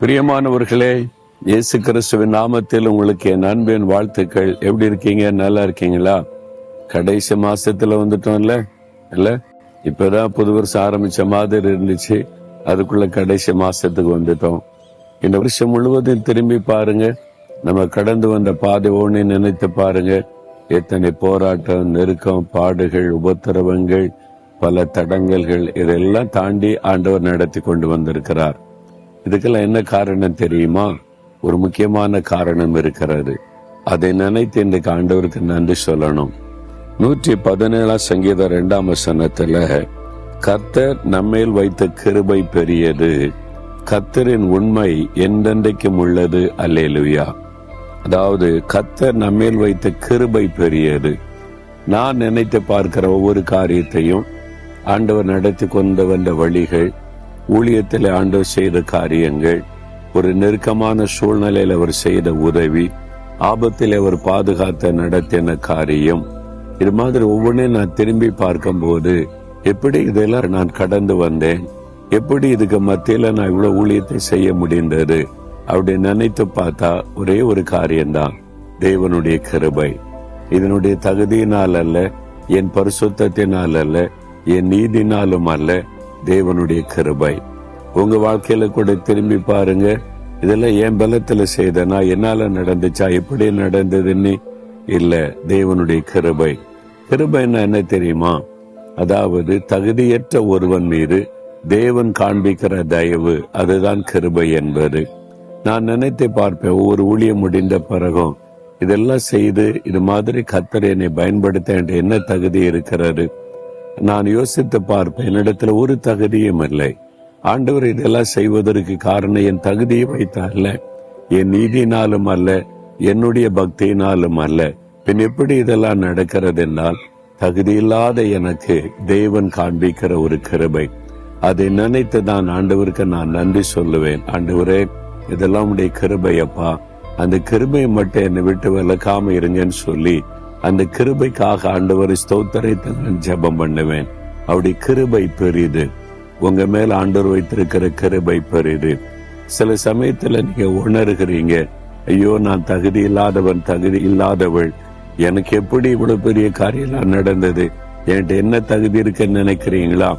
பிரியமானவர்களே இயேசு கிறிஸ்துவின் நாமத்தில் உங்களுக்கு என் அன்பின் வாழ்த்துக்கள். எப்படி இருக்கீங்க? நல்லா இருக்கீங்களா? கடைசி மாசத்துல வந்துட்டோம்ல? இல்ல? இப்பதான் புது வருஷம் ஆரம்பிச்ச மாதிரி இருந்துச்சு. அதுக்குள்ள கடைசி மாசத்துக்கு வந்துட்டோம். இந்த வருஷம் முழுவதும் திரும்பி பாருங்க. நம்ம கடந்து வந்த பாதை ஒன்று நினைத்து பாருங்க. எத்தனை போராட்டம் நெருக்கம் பாடுகள் உபத்திரவங்கள் பல தடங்கல்கள் இதெல்லாம் தாண்டி ஆண்டவர் நடத்தி கொண்டு வந்திருக்கிறார். இதுக்கெல்லாம் என்ன காரணம் தெரியுமா? ஒரு முக்கியமான காரணம் இருக்கிறது. அதை நினைத்து இன்றைக்கு ஆண்டவருக்கு நன்றி சொல்லணும். நூற்றி பதினேழாம் சங்கீதம் இரண்டாம் வசனத்துல கர்த்தர் நம்மேல் வைத்த கிருபை பெரியது. கர்த்தரின் உண்மை என்றென்றைக்கும் உள்ளது. அல்லேலுயா. அதாவது கர்த்தர் நம்மேல் வைத்த கிருபை பெரியது. நான் நினைத்து பார்க்கிற ஒவ்வொரு காரியத்தையும் ஆண்டவர் நடத்தி கொண்டு வந்த வழிகள் ஊழியத்தில் ஆண்டவர் செய்த காரியங்கள் ஒரு நெருக்கமான சூழ்நிலையில் அவர் செய்த உதவி ஆபத்தில் அவர் பாதுகாத்த நடத்தின காரியம். இது மாதிரி ஒவ்வொன்றையும் நான் திரும்பி பார்க்கும்போது எப்படி இதெல்லாம் நான் கடந்து வந்தேன்? எப்படி இதுக்கு மத்தியில நான் இவ்வளவு ஊழியத்தை செய்ய முடிந்தது? அப்படி நினைத்து பார்த்தா ஒரே ஒரு காரியம்தான் தேவனுடைய கிருபை. இதனுடைய தகுதியினால் அல்ல என் பரிசுத்தத்தினால் அல்ல என் நீதினாலும் அல்ல தேவனுடைய கிருபை. உங்க வாழ்க்கையில கூட திரும்பி பாருங்க. இதெல்லாம் என் பலத்துல செய்தனா என்னால நடந்துச்சா? எப்படி நடந்ததுன்னு? இல்ல தேவனுடைய கிருபை. கிருபைன்னா என்ன தெரியுமா? அதாவது தகுதியற்ற ஒருவன் மீது தேவன் காண்பிக்கிற தயவு அதுதான் கிருபை என்பது. நான் நினைத்து பார்ப்பேன் ஒவ்வொரு ஊழியம் முடிந்த பிறகும் இதெல்லாம் செய்து இது மாதிரி கத்தர் என்னை பயன்படுத்த என்ன தகுதி இருக்கிறது? நான் யோசித்து பார்ப்பேன். என்னிடத்துல ஒரு தகுதியும் இல்லை. ஆண்டவர் இதெல்லாம் செய்வதற்கு காரணம் என் தகுதியை வைத்தார்ல. என் நீதினாலும் அல்ல என்னுடைய பக்தியினாலும் அல்ல. பின் எப்படி இதெல்லாம் நடக்கிறது என்றால் தகுதியில்லாத எனக்கு தேவன் காண்பிக்கிற ஒரு கிருபை. அதை நினைத்து தான் ஆண்டவருக்கு நான் நன்றி சொல்லுவேன். ஆண்டவரே இதெல்லாம் உடைய கிருபை அப்பா அந்த கிருபையை மட்டும் என்னை விட்டு விளக்காம இருங்கன்னு சொல்லி அந்த கிருபைக்காக ஆண்டவர் ஸ்தோத்திரத்தை நான் ஜெபம் பண்ணுவேன். அவருடைய கிருபை பெரியுது உங்க மேல ஆண்டவர் வைத்திருக்கிற கிருபை பெரியுது சில சமயத்துல நீங்க உணர்கிறீங்க ஐயோ நான் தகுதி இல்லாதவன் தகுதி இல்லாதவள். எனக்கு எப்படி இவ்வளவு பெரிய காரியம்லாம் நடந்தது? என்கிட்ட என்ன தகுதி இருக்குன்னு நினைக்கிறீங்களா?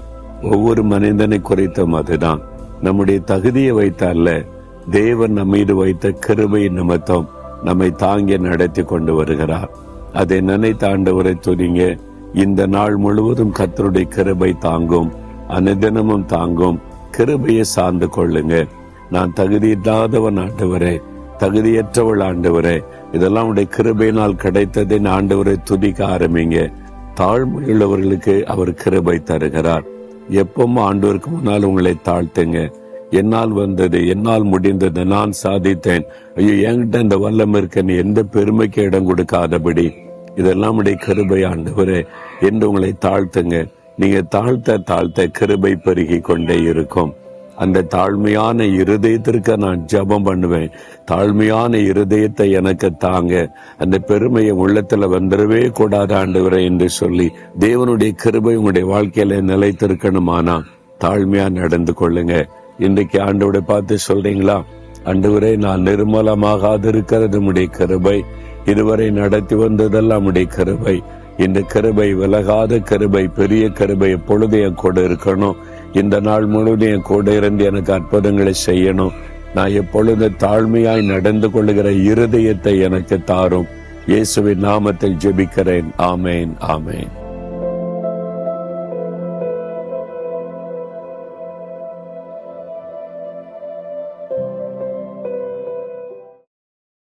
ஒவ்வொரு மனிதனை குறைத்தும் அதுதான். நம்முடைய தகுதியை வைத்தால தேவன் நம்மீது வைத்த கிருபை நிமித்தம் நம்மை தாங்கி நடத்தி கொண்டு வருகிறார். அதை நினைத்த ஆண்டவரை துதிங்க. இந்த நாள் முழுவதும் கத்தருடைய கிருபை தாங்கும். அனுதினமும் தாங்கும். கிருபையை சார்ந்து கொள்ளுங்க. நான் தகுதியில்லாதவன் ஆண்டவரே தகுதியற்றவள் ஆண்டவரே இதெல்லாம் உடைய கிருபையினால் கிடைத்ததை ஆண்டவரை துதிக்க ஆரம்பிங்க. தாழ்மையுள்ளவர்களுக்கு அவர் கிருபை தருகிறார். எப்பவும் ஆண்டவருக்கு முன்னால் உங்களை தாழ்த்துங்க. என்னால் வந்தது என்னால் முடிந்தது நான் சாதித்தேன். ஐயோ என்கிட்ட இந்த வல்லம் இருக்க நீ எந்த பெருமைக்கு இடம் கொடுக்காதபடி. இதெல்லாம் உடைய கிருபை ஆண்டவரே. என்று உங்களை தாழ்த்துங்க. நீங்க தாழ்த்த தாழ்த்த கிருபை பெருகி கொண்டே இருக்கும். அந்த தாழ்மையான இருதயத்திற்கு நான் ஜெபம் பண்ணுவேன். தாழ்மையான இருதயத்தை எனக்கு தாங்க. அந்த பெருமையை உள்ளத்துல வந்துடவே கூடாது ஆண்டவரே என்று சொல்லி தேவனுடைய கிருபை உங்களுடைய வாழ்க்கையில நிலைத்திருக்கணுமானா தாழ்மையா நடந்து கொள்ளுங்க. இன்றைக்கு ஆண்டவரை பார்த்து சொல்றீங்களா? ஆண்டவரே நான் நிர்மலமாகாது இருக்கிறது உடைய கருபை இதுவரை நடத்தி வந்ததெல்லாம் உடைய கருபை. இந்த கருபை விலகாத கருபை பெரிய கருபை எப்பொழுது என் கூட இருக்கணும்? இந்த நாள் முழுவதும் என் கூட இருந்து எனக்கு அற்புதங்களை செய்யணும். நான் எப்பொழுது தாழ்மையாய் நடந்து கொள்ளுகிற இருதயத்தை எனக்கு தாரும். இயேசுவின் நாமத்தில் ஜெபிக்கிறேன். ஆமேன் ஆமேன்.